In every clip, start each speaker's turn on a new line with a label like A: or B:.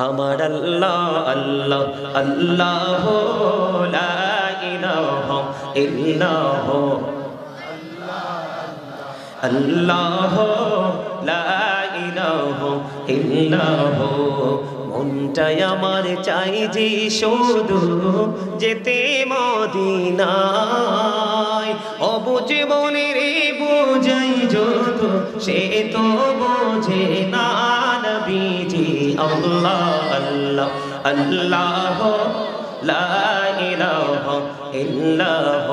A: আমার আল্লাহ আল্লাহ আল্লাহ ইল্লাহ আল্লাহ লা ইলাহা ইল্লাহ মনটাই আমার চাই যে শুধু যেতে মদিনায় অবুঝ মনের বুঝাই যত সে তো বোঝে না নবীজি, আল্লাহ আল্লাহ আল্লাহ, লা ইলাহা ইল্লাহ,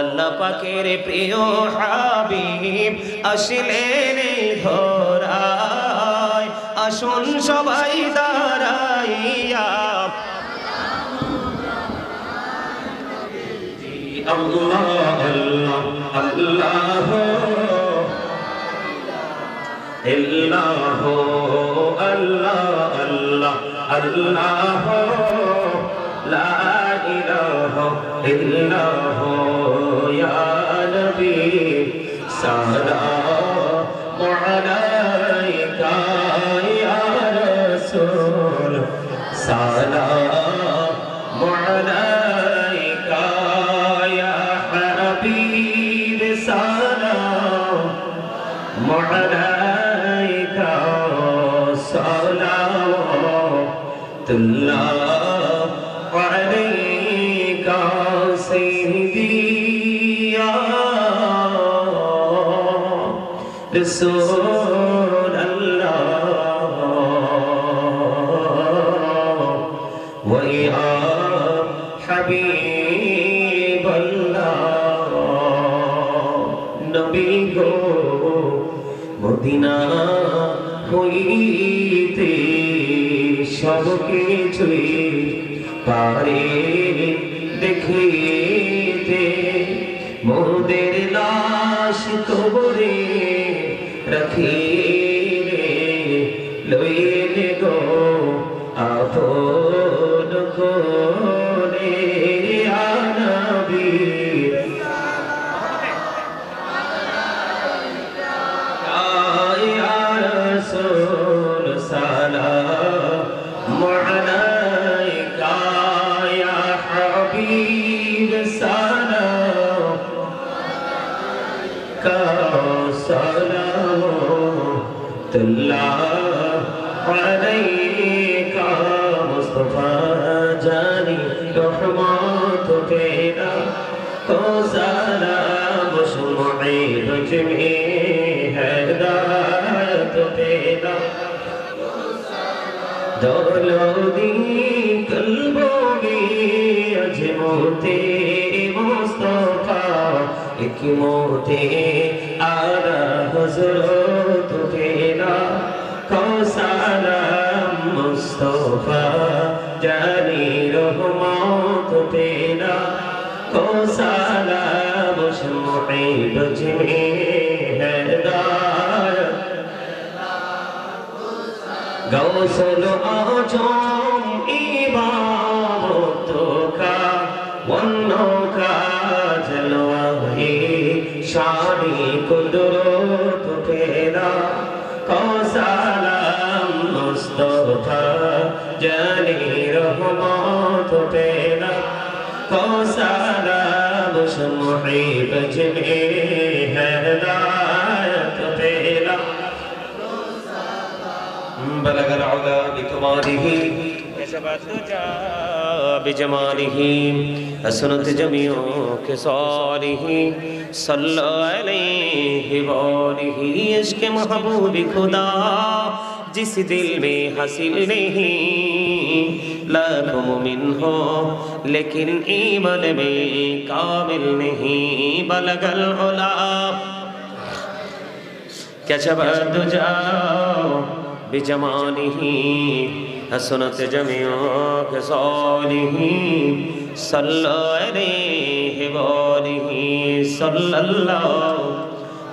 A: আল্লাহ পাকের প্রিয় হাবিব, আসলেন এই ধরায়, আসুন সবাই দাঁড়াইয়া। আল্লাহ আল্লাহ আল্লাহ আল্লাহ আল্লাহ আল্লাহ লা ইলাহা ইল্লাহ ইয়া নবী সালামু রসুল আল্লাহ। হাবিব নবী গো মদিনা হইতে সব কিছুই পারে দেখিতে। মোদের লাশ কবরে रखी না দৌলদি কলবি আজ মোতে মোস্তফা, এক মোতে আরা হজরত না কৌসালাম মুস্তফা, জানি রহমত না গোসল আজম ইবাদত কা, অন্য কাজ লওয়াহি শানি কুদরত কেনা কসালাম মুস্তফা, জানি রহমত পেনা কসালাম শমহি বজনে হেদা بلغ العلا بكماله كشف الدجى بجماله حسنت جميع خصاله صلى عليه وآله عشق محبوب خدا जिस दिल में हासिल नहीं लाखों मुमिन हो लेकिन ईमान में कामिल नहीं बलगल उला كشف الدجى بجماله حسنت جميع خصاله صلى عليه وآله صلى الله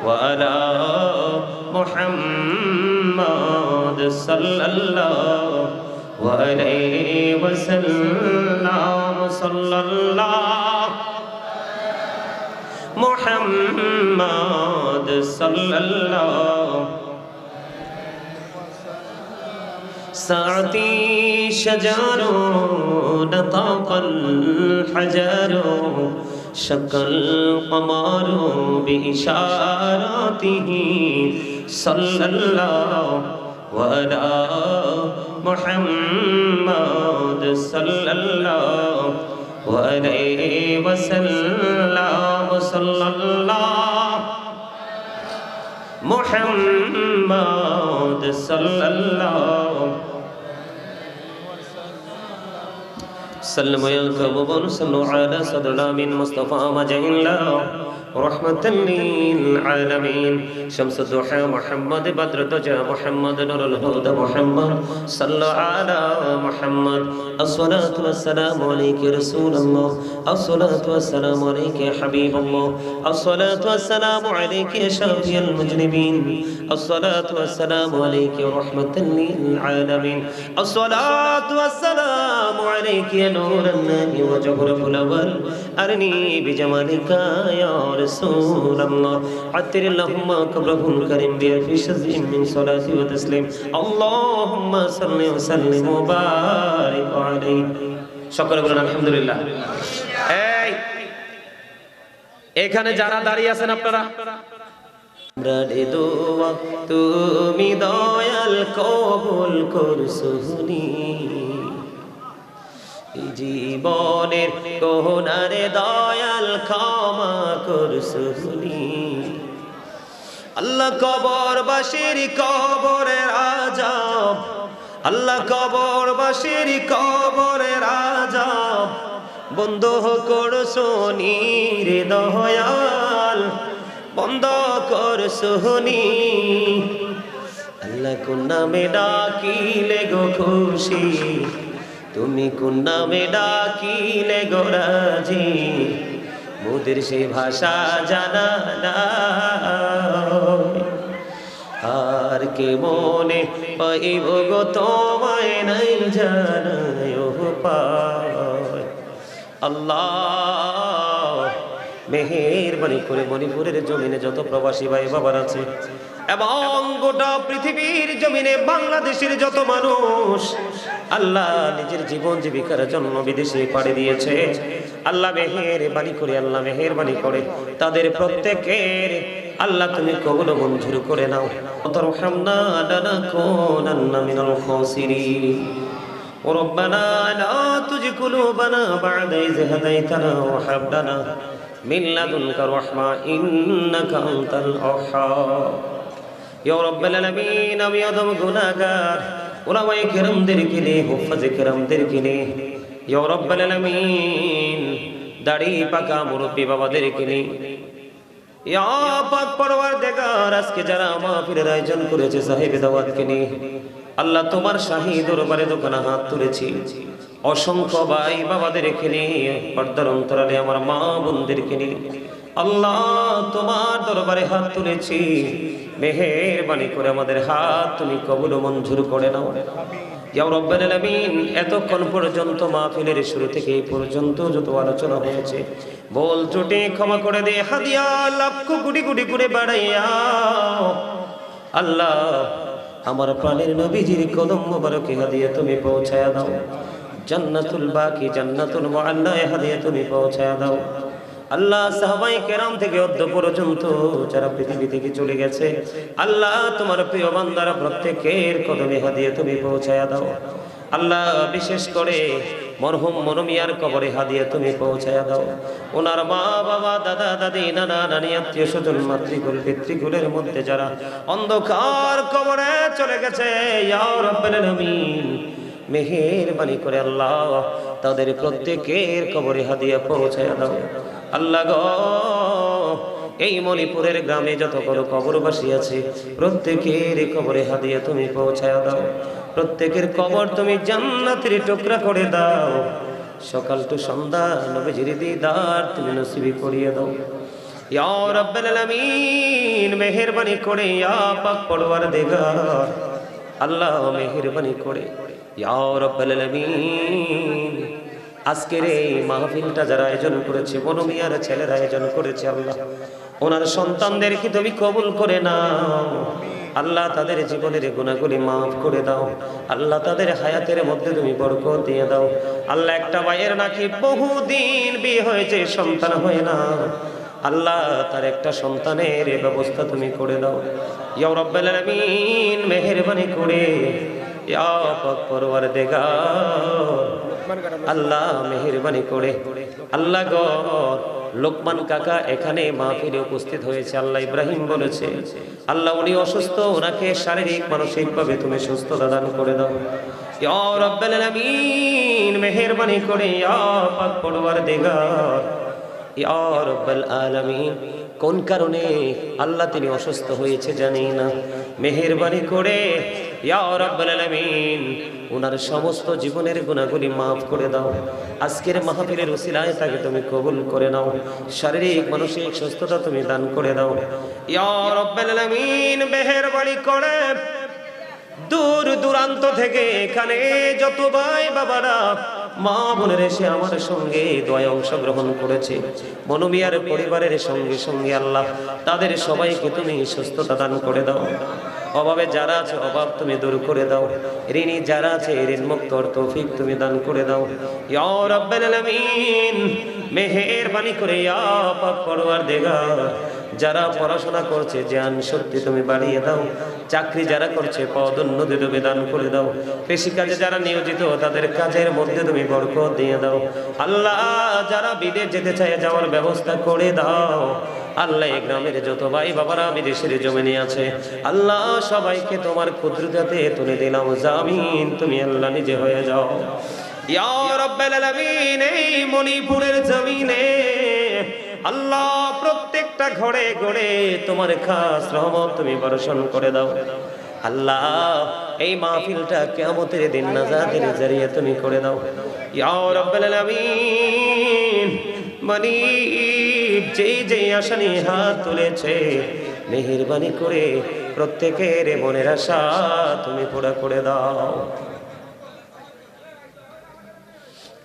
A: وعلى محمد صلى الله وعليه وسلم صلى الله محمد صلى الله ساعتي شجر نطاق الحجر. شق القمر بإشاراته. صلى الله وعلى محمد صلى الله وعليه وسلم. صلى الله محمد صلى الله سلم يا كبر صلوا على صدرنا من مصطفى مجه الله মোহাম্মদ বদ্রতজা মোহাম্মদ, নুরুল হুদা মোহাম্মদ সাল্লা আলা মোহাম্মদ। আসসালাতু ওয়াসসালামু আলাইকা রাসূলুল্লাহ। আসসালাতু ওয়াসসালামু আলাইকা হাবিবুল্লাহ। আসসালাতু ওয়াসসালামু আলাইকা শাফিউল মুজরিমিন। আসসালাতু ওয়াসসালামু আলাইকা রাহমাতাল লিল আলামিন। আসসালাতু ওয়াসসালামু আলাইকা নূরুন নাবি ওয়া জহরুল আওয়াল আরনি বিজামালিকা ইয়া عليك يا نور الله وجهر الأول أرني بجمالك يا رسول الله عطر اللهم قبره الكريم بألف شزء من صلاة وتسليم اللهم صل وسلم وبارك عليه সকলে বলেন আলহামদুলিল্লাহ এই এখানে যারা দাঁড়িয়ে আছেন আপনারা আমরা রে দোয়া তুমি দয়াল কবুল করছুনি জীবনের কোহনারে দয়াল ক্ষমা করছুনি আল্লাহ কবর বাসির কবরের আজাব, আল্লাহ কবর বাসির কবরের আজাব, বন্ধ করছ রে দয়াল, বন্ধ করছ নি। আল্লাহ কোন নামে ডাকিলে গো খুশি তুমি কোন নামে ডাকিলে গোরাজি মোদের সে ভাষা জানা না আর কে মনে পাইব গো তোমায় নাই জানায় পায়। আল্লাহ মেহেরবানি করে মণিপুরের জমিনে যত প্রবাসী ভাই বাবার আছে এবং গোটা পৃথিবীর জমিনে বাংলাদেশের যত মানুষ আল্লাহ নিজের জীবন জীবিকার জন্য বিদেশে পাড়ি দিয়েছে আল্লাহ মেহের বাণী করে আল্লাহ মেহের বাণী করে তাদের প্রত্যেকের আল্লাহ তুমি কবল মঞ্জুর করে নাও অতরহামনা লানা কুনান্না মিনাল খাসিরিন وربنا لا تزغ قلوبنا بعد إذ هديتنا وهب لنا من لدنك رحمة إنك أنت الوهاب يا رب العالمين আমি আদম গুনাহগার ওলামায়ে কেরামদেরকে নিয়ে হুফাজে কেরামদেরকে নিয়ে ইয়া রব্বাল আলামিন দাড়ি পাকা মুরব্বী বাবাদেরকে নিয়ে ইয়া পাক পরওয়ারদিগার আজকে যারা মাহফিলের আয়োজন করেছে সাহেব নিয়ে, আল্লাহ তোমার দরবারে দোকানে হাত তুলেছি। অসংখ্য ভাই আমার মা আল্লাহ তোমার দরবারে হাত তুলেছি। মেহেরবানি করে আমাদের হাত তুমি কবুল মঞ্জুর করে নাও। এতক্ষণ পর্যন্ত মাহফিলের শুরু থেকে এই পর্যন্ত যত আলোচনা হয়েছে, বল ত্রুটি ক্ষমা করে দে, হাদিয়া লক্ষ কোটি কোটি করে বাড়াইয়া। আল্লাহ, আমার প্রাণের নবীজির কদম মোবারকে হাদিয়া তুমি পৌঁছায়া দাও। জান্নাতুল বাকি, জান্নাতুল মুআল্লায় হাদিয়া তুমি পৌঁছায়া দাও। আল্লাহ সাহাবাই কেরাম থেকে অদ্য পর্যন্ত যারা পৃথিবী থেকে চলে গেছে, আল্লাহ তোমার প্রিয় বান্দারা প্রত্যেকের কদমে হাদিয়ে তুমি পৌঁছায়া দাও। আল্লাহ বিশেষ করে মরহুম মরমিয়ার কবরে হাদিয়ে তুমি পৌঁছায়া দাও। ওনার মা বাবা দাদা, দাদি, নানা, নানি, আত্মীয় স্বজন, মাতৃকুল, পিতৃকুলের মধ্যে যারা অন্ধকার কবরে চলে গেছে মেহেরবানি করে আল্লাহ তাদের প্রত্যেকের কবরে হাদিয়া পৌঁছায় দাও। আল্লাহ এই মণিপুরের গ্রামে যত কোনো কবরবাসী আছে, প্রত্যেকের কবরে হাদিয়া তুমি পৌঁছায় দাও। প্রত্যেকের কবর তুমি জান্নাতের টুকরা করে দাও। সকাল টু সন্ধ্যা নবীজির দিদার তুমি নসিবি করিয়ে দাও। ইয়া করে, ইয়া আল্লাহ মেহেরবানি করে। ইয়া রাব্বাল আলামিন আজকের এই মাহফিলটা যারা আয়োজন করেছে বনমিয়ার ছেলেরা আয়োজন করেছে আল্লাহ। ওনার সন্তানদেরকে তুমি কবুল করে নাও? আল্লাহ তাদের জীবনের গুণাগুলি মাফ করে দাও। আল্লাহ তাদের হায়াতের মধ্যে তুমি বরকত দিয়ে দাও। আল্লাহ একটা ভাইয়ের নাকি বহুদিন বিয়ে হয়েছে, সন্তান হয় না। আল্লাহ তার একটা সন্তানের ব্যবস্থা তুমি করে দাও। ইয়া রব্বাল আলামিন, মেহেরবানি করে আল্লাহ মেহেরবানি করে। আল্লাহ গো, লোকমান কাকা এখানে মাহফিলে উপস্থিত হয়েছে, আল্লাহ ইব্রাহিম বলেছে। আল্লাহ উনি অসুস্থ, ওনাকে শারীরিক, মানসিকভাবে তুমি সুস্থতা দান করে দাও। করে কোন কারণে আল্লাহ তিনি অসুস্থ হয়েছে জানি না। মেহেরবানি করে ওনার সমস্ত জীবনের গুণাগুলি মাফ করে দাও। আজকের মাহফিলের ওসিলায় তাকে তুমি কবুল করে নাও। শারীরিক, মানসিক সুস্থতা তুমি দান করে দাও। আলামিন, মেহেরবানি করে। দূর দূরান্ত থেকে এখানে যত ভাই বাবারা মা বোনের এসে আমার সঙ্গে দয় অংশগ্রহণ করেছে। মনোমিয়ার পরিবারের সঙ্গে সঙ্গে আল্লাহ তাদের সবাইকে তুমি সুস্থতা দান করে দাও। অভাবে যারা আছে অভাব তুমি দূর করে দাও। ঋণী যারা আছে ঋণ মুক্ত তৌফিক তুমি দান করে দাও। ইয়া রাব্বাল আলামিন, মেহেরবানি করে ইয়া পাক পরওয়ারদিগার যারা পড়াশোনা করছে, জ্ঞান শক্তি তুমি বাড়িয়ে দাও। চাকরি যারা করছে, পদোন্নতি তুমি দান করে দাও। কৃষিকাজে যারা নিয়োজিত, তাদের কাজের মধ্যে তুমি বরকত দিয়ে দাও। আল্লাহ, যারা বিদেশ যেতে চায়, যাওয়ার ব্যবস্থা করে দাও। আল্লাহ এই গ্রামের যত ভাই বাবারা বিদেশের জমিনে আছে, আল্লাহ, সবাইকে তোমার ক্ষুদ্রতাতে তুলে দিলাম জামিন, তুমি আল্লাহ নিজে হয়ে যাও। ইয়া রাব্বাল আলামিন, এই মণিপুরের জমিনে আল্লাহ প্রত্যেকটা ঘরে ঘরে তোমার খাস রহমত তুমি বর্ষণ করে দাও। আল্লাহ, এই মাহফিলটা কিয়ামতের দিন নাজাতের জরিয়ে তুমি করে দাও। মানি যেই যেই আশা নিয়ে হাত তুলেছে, মেহেরবানি করে প্রত্যেকের মনের আশা তুমি পুরা করে দাও।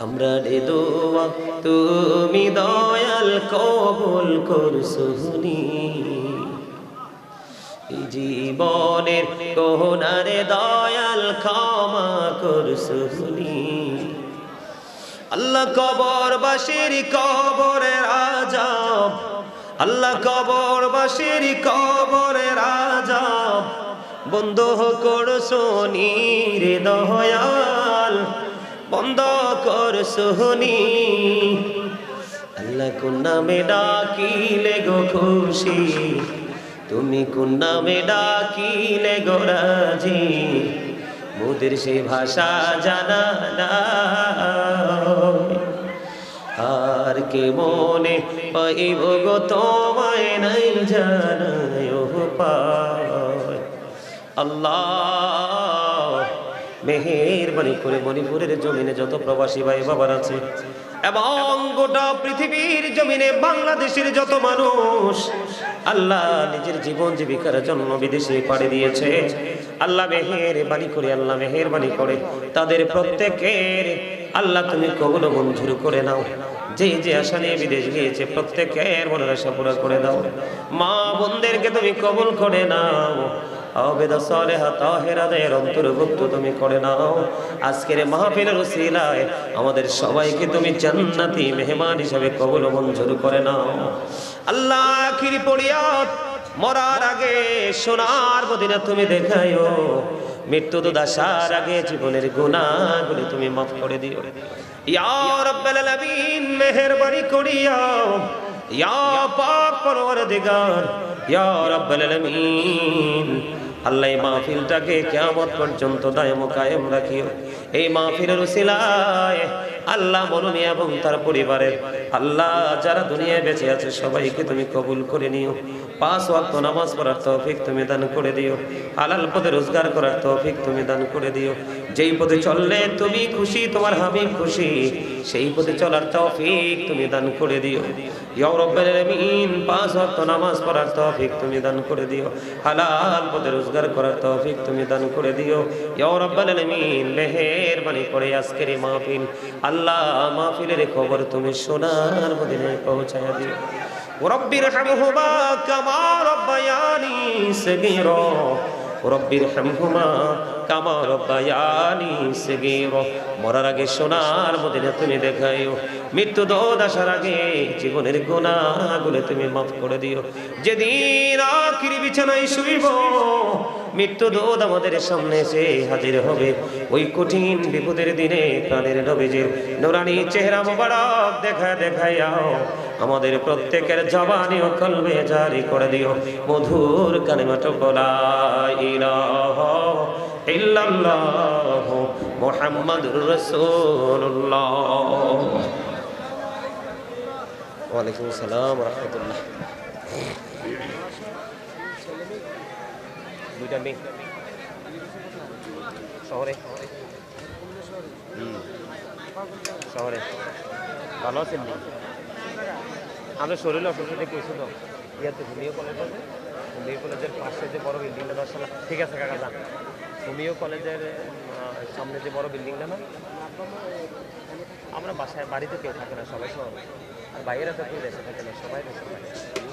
A: আমরা রে দোয়া, তুমি দয়াল কবুল করছুনি জীবনের কোহনারে দয়াল ক্ষমা করছুনি আল্লাহ কবর বাসির কবরের আজাব, আল্লাহ কবর বাসির কবরের আজাব, বন্ধ করছ রে দয়াল। বন্ধ কর সোহনি। আল্লাহ কোন নামে ডাকিলে গো খুশি? তুমি কোন নামে ডাকিলে গো রাজি? মোদের সে ভাষা জানা নাই। আর কে মনে পাইব গো তোমায় নাই জানায় পায়। আল্লাহ মেহেরবানি করে মণিপুরের জমিনে যত প্রবাসী ভাই বাবার আছে, এবং গোটা পৃথিবীর জমিনে বাংলাদেশের যত মানুষ, আল্লাহ নিজের জীবন জীবিকার জন্য বিদেশে পাড়ি দিয়েছে। আল্লাহ মেহের বাণী করে, আল্লাহ মেহের বাণী করে। তাদের প্রত্যেকের আল্লাহ তুমি কবল মঞ্জুর করে নাও। যে যে আশা নিয়ে বিদেশ গিয়েছে, প্রত্যেকের মনের আশা পুরো করে দাও মা বোনদেরকে তুমি কবল করে নাও। তুমি করে নাও। আজকের আমাদের সবাইকে তুমি জান্নাতি মেহমান হিসাবে কবল মঞ্জুর করে নাও। আল্লাহ মরার আগে, সোনার মদিনা তুমি দেখাইও। মৃত্যু তো দাসার আগে, জীবনের গুণাগুলি তুমি মাফ করে দিও। ইয়া রাব্বাল মেহেরবানি করিয়াও। ইয়া পাক পরওয়ারদিগার, ইয়া রাব্বাল আলামিন। আল্লাহ এই মাহফিলটাকে কেমন পর্যন্ত দায়ম কায়েম রাখিও। এই মাহফিলের উসিলায় আল্লাহ মননি এবং তার পরিবারের আল্লাহ যারা দুনিয়ায় বেঁচে আছে, সবাইকে তুমি কবুল করে নিও। পাঁচ ওয়াক্ত নামাজ পড়ার তৌফিক তুমি দান করে দিও। হালাল পদে রোজগার করার তৌফিক তুমি দান করে দিও। যেই পথে চললে তুমি খুশি, তোমার হাবিব খুশি, সেই পথে চলার তৌফিক তুমি দান করে দিও। রাব্বাল পাঁচ ওয়াক্ত নামাজ পড়ার তৌফিক তুমি দান করে দিও। হালাল পদে রোজগার করার তৌফিক তুমি দান করে দিও। আলামিন, মেহেরবানি করে আজকের মাহফিল। আল্লাহ মাহফিলের খবর তুমি সোনার মদিনায় পৌঁছায়া দিও رب ارحمهما كما ربياني صغيرا রব্বির হামহুমা কামা রব্বায়ানি সগীর মরার আগে সোনার মদিনা তুমি দেখাইও মৃত্যু দোদ আগে জীবনের গুনাহগুলো তুমি মাফ করে দিও। যেদিন আখিরি বিছানায় শুইব মৃত্যু দোদ আমাদের সামনে এসে হাজির হবে। ওই কঠিন বিপদের দিনে প্রাণের নবীজির নোরানি চেহারা মোবারক দেখা দেখাইয়াও আমাদের প্রত্যেকের জবানি ও কলবে জারি করে দিও। মধুর কালিমাটো বলা, ইলাহা ইল্লাল্লাহ মুহাম্মাদুর রাসূলুল্লাহ। ওয়ালাইকুম আসসালাম রাহমাতুল্লাহ। দুইটা মেয়ে শহরে। শহরে। ভালো আছেন? আমরা শরীর অসুবিধা কইছিল ইয়াতে হুমিও কলেজ আছে। হুমিও কলেজের পাশে যে বড় বিল্ডিংটা দর্শন ঠিক আছে কাকা, যান। হুমিও কলেজের সামনে যে বড় বিল্ডিংটা না? আমরা বাসায়, বাড়িতে কেউ থাকে না সবাই। শহর আর বাইরে তো কেউ দেশে থাকে না, সবাই দেশে থাকে